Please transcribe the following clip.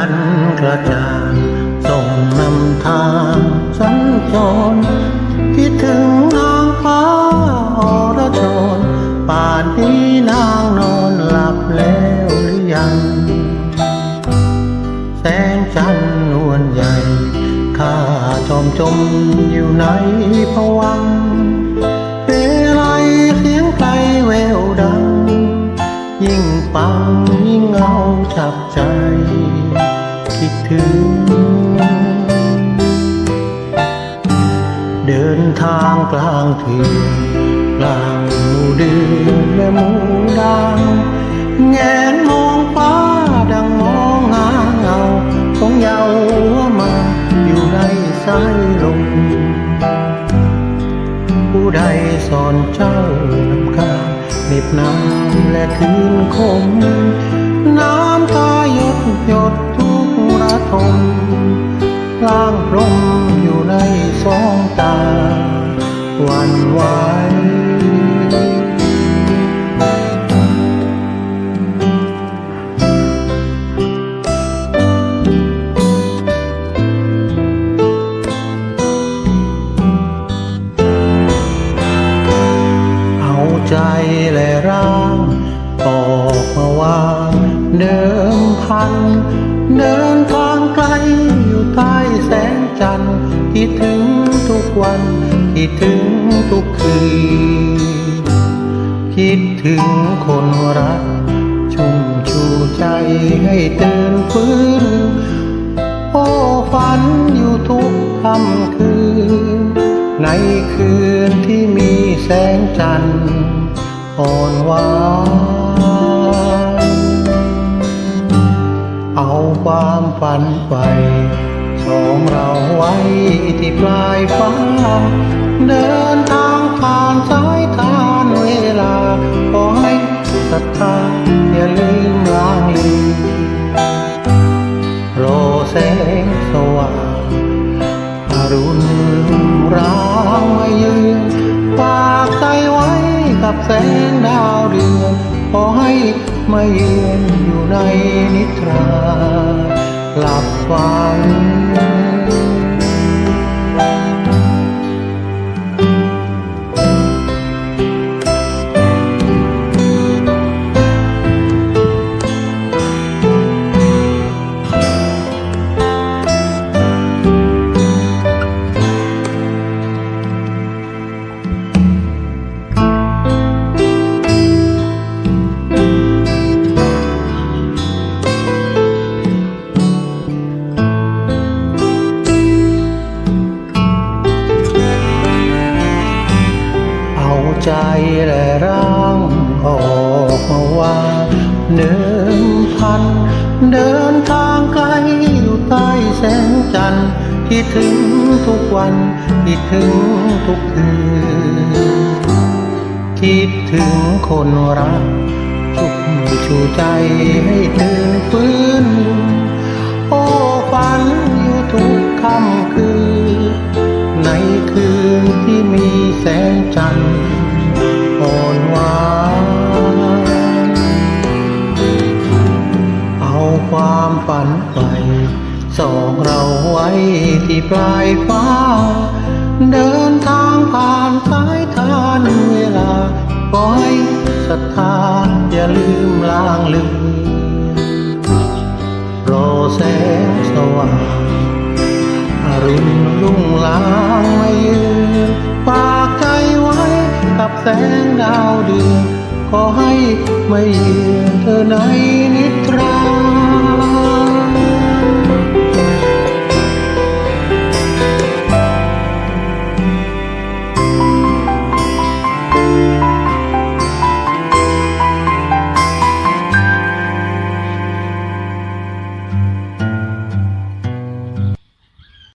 ันกระจางส่งนำทางสัญจรคิดถึงนางฟ้าอรชน ป่านนี้นางนอนหลับแล้วหรือยัง แสงจันทร์นวลใหญ่ข้าจอมจมอยู่ในผวัง ถึง เดินทางกลางเถื่อนกลางหมู่เดือนและหมู่ดางแงนมองฟ้าดังมองหาเงาของเยาวมาอยู่ในสายลมผู้ใดสอนเจ้านำกาเหน็บน้ำและคืนคม น้ำตาหยดหยด ล่างพรมอยู่ในสองตาวันไหวเอาใจและร่างออกมาวางเดิมพันเดินทาง จันทร์คิดถึงทุกวันคิดถึงทุกคืนคิดถึงคนรัก ชุ่มชูใจให้ตื่นฟื้นโอ้ฝันอยู่ทุกค่ำคืน ในคืนที่มีแสงจันทร์อ่อนหวานเอาความฝันไป ที่ปลายฟ้า เดินทางผ่านสายทานเวลาขอให้ศรัทธาอย่าลืมลางลืมโรแสงสว่างอรุณรางมาเยือนฝากใจไว้กับแสงดาวเดือนขอให้มาเยือนอยู่ในนิทรา หลับฝัน และร่างออกมาวางเดิมพัน เดินทางไกลอยู่ใต้แสงจันทร์คิดถึงทุกวันคิดถึงทุกคืนคิดถึงคนรักชุบชูใจให้ตื่นฟื้น โอ้ฝันอยู่ทุกค่ำคืนในคืนที่มีแสงจันทร์ ความฝันไปสองเราไว้ที่ปลายฟ้า เดินทางผ่านสายทานเวลาขอให้ศรัทธาอย่าลืมลางลืมรอแสงสว่างอรุณรุ่งลางไมาเยืนฝากใจไว้กับแสงดาวเดือนขอให้ไม่เยืนเธอในนิท